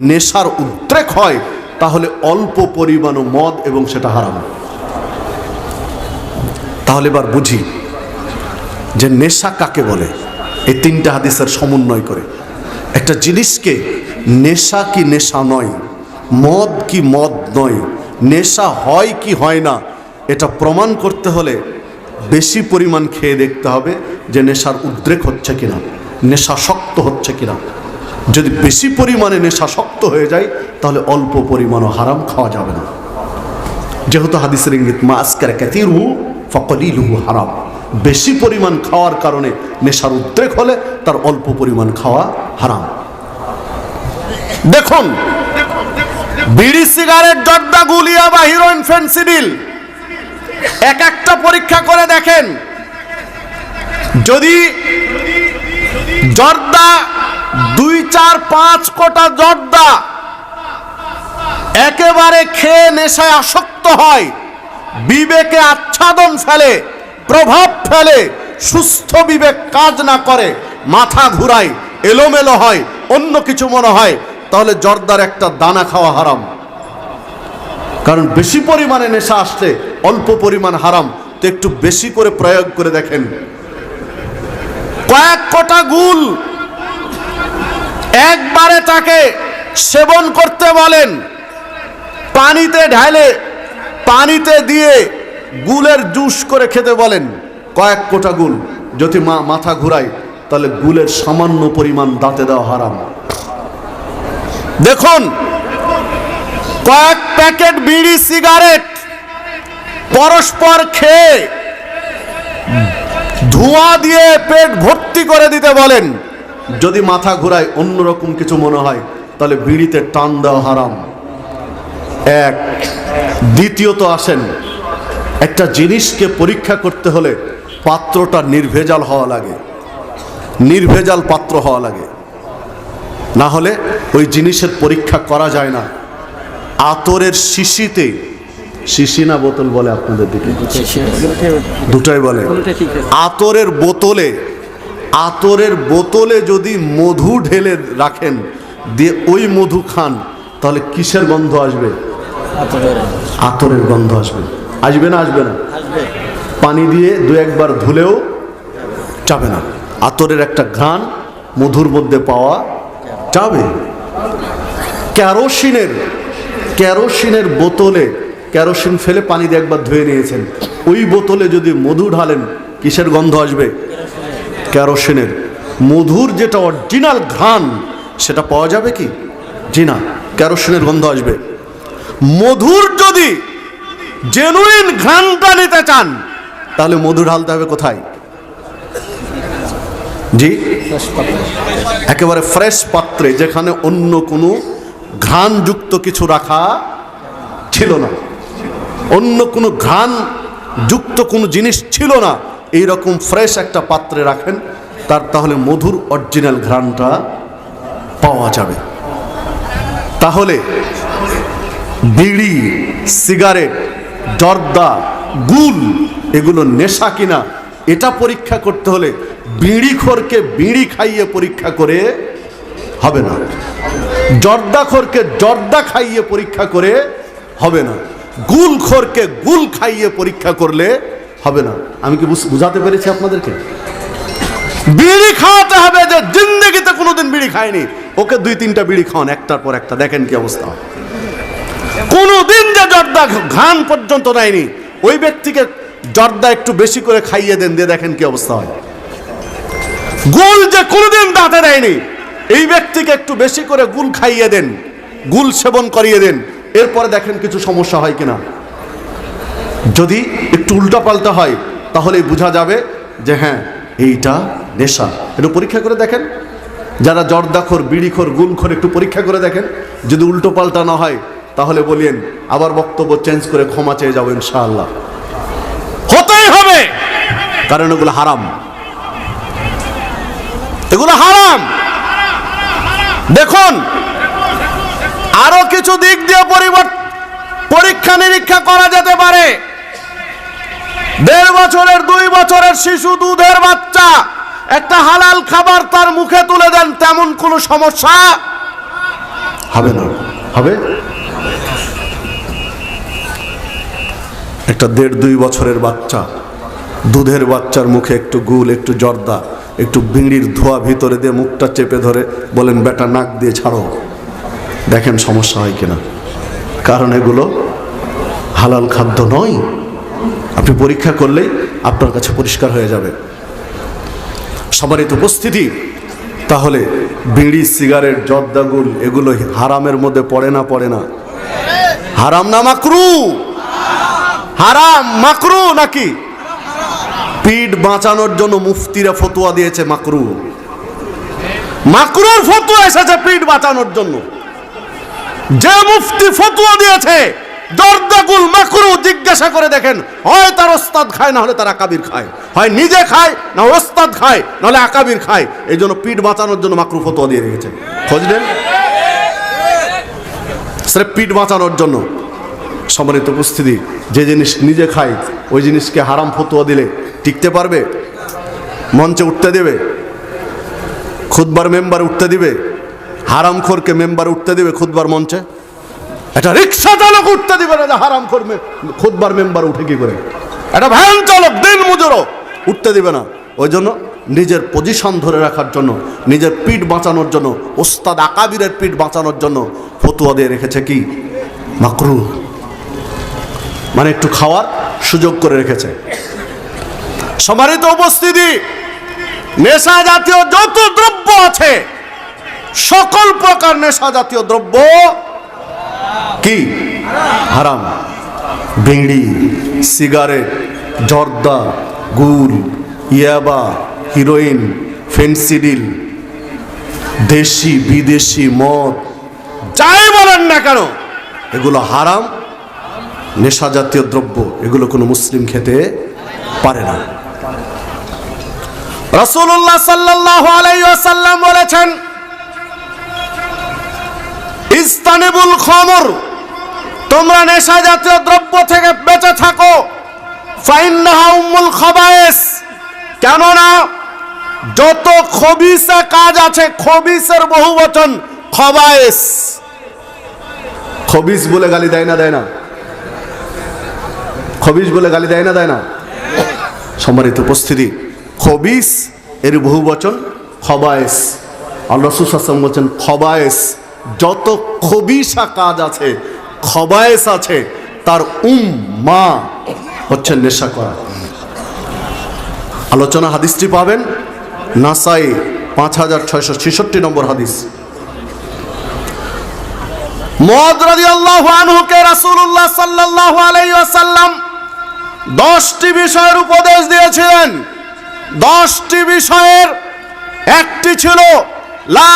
নেশার উদ্রেক হয়, তাহলে অল্প পরিমাণ মদ এবং সেটা হারাম। তাহলে এবার বুঝি যে নেশা কাকে বলে? এই তিনটা হাদিসের সমন্বয় করে। একটা জিনিসকে নেশা কি নেশা নয়, মদ কি মদ নয়, নেশা হয় কি হয় না, এটা প্রমাণ করতে হলে বেশি পরিমাণ খেয়ে দেখতে হবে যে নেশার উদ্রেক হচ্ছে কিনা, নেশা শক্ত হচ্ছে কিনা। যদি বেশি পরিমাণে নেশা শক্ত হয়ে যায়, তাহলে অল্প পরিমাণও হারাম খাওয়া যাবে না। যেহেতু হাদিসের ইঙ্গিত মা আসকার ক্যাথিরু ফকলিলুহু হারাম। বেশি পরিমাণ খাওয়ার কারণে নেশার উদ্রেক হলে তার অল্প পরিমাণ খাওয়া হারাম। দেখুন, বিড়ি, সিগারেট, জর্দা, গুলিয়া বা হিরোইন ফেন্সিডিল এক একটা পরীক্ষা করে দেখেন। যদি জর্দা দুই, চার, পাঁচ কোটা জর্দা। একেবারে খেয়ে নেশায় আসক্ত হয়। বিবেকে আচ্ছাদন ফেলে, প্রভাব ফেলে, সুস্থ বিবেক কাজ না করে, মাথা ঘুরায়, এলোমেলো হয়, অন্য কিছু মনে হয়, তাহলে জর্দার একটা দানা খাওয়া হারাম। কারণ বেশি পরিমাণে নেশা আসলে অল্প পরিমাণ হারাম। তো একটু বেশি করে প্রয়োগ করে দেখেন। কয়েক কোটা গুল একবারে তাকে সেবন করতে বলেন। পানিতে ঢালে, পানিতে দিয়ে গুলের জুস করে খেতে বলেন। কয়েক কোটা গুল, যদি মা মাথা ঘুরায়, তাহলে গুলের সামান্য পরিমাণ দাঁতে দেওয়া হারাম। দেখুন, কয়েক প্যাকেট বিড়ি, সিগারেট পরস্পর খেয়ে ধোঁয়া দিয়ে পেট ভর্তি করে দিতে বলেন। যদি মাথা ঘুরায় অন্যরকম কিছু মনে হয় তাহলে বিড়িতে টান দেওয়া হারাম। এক দ্বিতীয়ত আসেন একটা জিনিসকে পরীক্ষা করতে হলে পাত্রটা নির্ভেজাল হওয়া লাগে। নির্ভেজাল পাত্র হওয়া লাগে। না হলে ওই জিনিসের পরীক্ষা করা যায় না। আতরের শিশিতে শিশি না বোতল বলে আপনাদের দিকে? দুটাই বলে। আতরের বোতলে আতরের বোতলে যদি মধু ঢেলে রাখেন দিয়ে ওই মধু খান তাহলে কিসের গন্ধ আসবে? আতরের। গন্ধ আসবে। আসবে না আসবে না? পানি দিয়ে দু একবার ধুলেও যাবে না। আতরের একটা ঘ্রাণ মধুর মধ্যে পাওয়া যাবে। ক্যারোসিনের ক্যারোসিনের বোতলে ক্যারোসিন ফেলে পানি দিয়ে একবার ধুয়ে নিয়েছেন। ওই বোতলে যদি মধু ঢালেন কিসের গন্ধ আসবে? ক্যারোসিনের মধুর যেটা অরিজিনাল ঘ্রাণ, সেটা পাওয়া যাবে কি? জি না ক্যারোসিনের গন্ধ আসবে। মধুর যদি জেনুইন ঘ্রাণটা নিতে চান, তাহলে মধু ঢালতে হবে কোথায়? জি? একেবারে ফ্রেশ পাত্রে, যেখানে অন্য কোনো ঘ্রাণযুক্ত কিছু রাখা ছিল না। অন্য কোনো ঘ্রাণ যুক্ত কোনো জিনিস ছিল না। এই রকম ফ্রেশ একটা পাত্রে রাখেন, তার তাহলে মধুর অরিজিনাল ঘ্রাণটা পাওয়া যাবে। তাহলে বিড়ি, সিগারেট, জর্দা, গুল, এগুলো নেশা কিনা, এটা পরীক্ষা করতে হলে বিড়িখোরকে বিড়ি খাইয়ে পরীক্ষা করে হবে না। জর্দাখোরকে জর্দা খাইয়ে পরীক্ষা করে হবে না। গুল গুলখোরকে গুল খাইয়ে পরীক্ষা করলে হবে না। আমি কি বুঝ- বুঝাতে পেরেছি আপনাদেরকে? বিড়ি খাওয়াতে হবে যে জিন্দগিতে কোনোদিন বিড়ি খায়নি। ওকে দুই তিনটা বিড়ি খাওয়ান, একটার পর একটা। দেখেন কি অবস্থা। কোনোদিন যে জর্দা ঘান পর্যন্ত নেয়নি ওই ব্যক্তিকে জর্দা একটু বেশি করে খাইয়ে দেন, দিয়ে দেখেন কি অবস্থা হয়। গুল যে কোনোদিন দাঁতে দেয়নি, এই ব্যক্তিকে একটু বেশি করে গুল খাইয়ে দেন, গুল সেবন করিয়ে দেন। এরপরে দেখেন কিছু সমস্যা হয় কিনা। যদি একটু উল্টাপাল্টা হয়, তাহলেই বোঝা যাবে যে হ্যাঁ এইটা নেশা। একটু পরীক্ষা করে দেখেন। যারা জর্দাখোর, বিড়িখোর গুলখোর একটু পরীক্ষা করে দেখেন। যদি উল্টো পাল্টা না হয়, তাহলে বলিয়েন আবার বক্তব্য চেঞ্জ করে ক্ষমা চেয়ে যাব ইনশাআল্লাহ। হতেই হবে! কারণ এগুলো হারাম। এগুলো হারাম! দেখুন, আরও কিছু দিক দিয়ে পরিবর্তন পরীক্ষা নিরীক্ষা করা যেতে পারে। দেড় বছরের, দুই বছরের শিশু দুধের বাচ্চা। একটা হালাল খাবার তার মুখে তুলে দেন, তেমন কোনো সমস্যা? হবে না। হবে? একটা দেড়, দুই বছরের বাচ্চা, দুধের বাচ্চার মুখে একটু গুল, একটু জর্দা, একটু বিড়ির ধোয়া ভিতরে দিয়ে মুখটা চেপে ধরে বলেন, বেটা, নাক দিয়ে ছাড়ো। দেখেন সমস্যা হয় কিনা। কারণ এগুলো হালাল খাদ্য নয়। আপনি পরীক্ষা করলেই আপনার কাছে পরিষ্কার হয়ে যাবে। সবারই তো উপস্থিতি, তাহলে বিড়ি, সিগারেট, জর্দাগুল, এগুলো হারামের মধ্যে পড়ে না পড়ে না? হারাম না মাকরু? হারাম মাকরু নাকি? পিঠ বাঁচানোর জন্য মুফতিরা ফতোয়া দিয়েছে মাকরু। মাকরুর ফতোয়া এসেছে পিঠ বাঁচানোর জন্য। যে মুফতি ফতোয়া দিয়েছে দর্দাগুল মাকরু জিজ্ঞাসা করে দেখেন, হয় তার ওস্তাদ খায়, না হলে তার আকাবির খায়? হয় নিজে খায়, না ওস্তাদ খায় নাহলে আকাবির খায়? এই জন্য পিঠ বাঁচানোর জন্য মাকরু ফতোয়া দিয়ে রেখেছে। খোঁজ নেন স্রেফ পিঠ বাঁচানোর জন্য সম্মানিত উপস্থিতি, যে জিনিস নিজে খায়, ওই জিনিসকে হারাম ফতোয়া দিলে টিকতে পারবে? মঞ্চে উঠতে দেবে? খুদবার মেম্বার উঠতে দিবে? হারাম খোরকে মেম্বার উঠতে দিবে খুদবার মঞ্চে? একটা রিক্সা চালক উঠতে দিবে না হারাম খোর খুদবার মেম্বার উঠে কি করে? একটা ভ্যান চালক দিন মজুরও উঠতে দিবে না। ওই জন্য নিজের পজিশন ধরে রাখার জন্য, নিজের পিঠ বাঁচানোর জন্য, ওস্তাদ আকাবিরের পিঠ বাঁচানোর জন্য ফতুয়া দিয়ে রেখেছে কি? মাকরু। মানে একটু খাওয়ার সুযোগ করে রেখেছে। সমারিত উপস্থিতি, নেশা জাতীয় যত দ্রব্য আছে, সকল প্রকার নেশা জাতীয় দ্রব্য কি? হারাম। বিড়ি, সিগারেট, জর্দা গুল ইয়াবা, হিরোইন, ফেন্সিডিল, দেশি, বিদেশি মদ, যাই বলেন না কেন, এগুলো হারাম। নেশা জাতীয় দ্রব্য, এগুলো কোনো মুসলিম খেতে পারে না। রসুল্লাহ সাল্লাহ আলাইসাল্লাম বলেছেন ইস্তানিবুল খমর তোমরা নেশা জাতীয় দ্রব্য থেকে বেঁচে থাকো। কেননা যত খবিসা কাজ আছে, খবিসের বহু বচন খবায়েস খবিস বলে গালি দেয় না দেয় না। খবিস বলে গালি দেয় না দেয় না। সম্মানিত উপস্থিতি, খবিস এর বহু বচন খবায়েস আল্লাহ সুসাসম বলছেন খবায়েস যত খবিসা কাজ আছে খবায়েস আছে, তার উম মা হচ্ছে নেশা করা। আলোচনা হাদিসটি পাবেন, নাসাই পাঁচ হাজার ছয়শো ছেষট্টি নম্বর হাদিস। দশটি বিষয়ের উপদেশ দিয়েছিলেন। দশটি বিষয়ের একটি ছিল, লা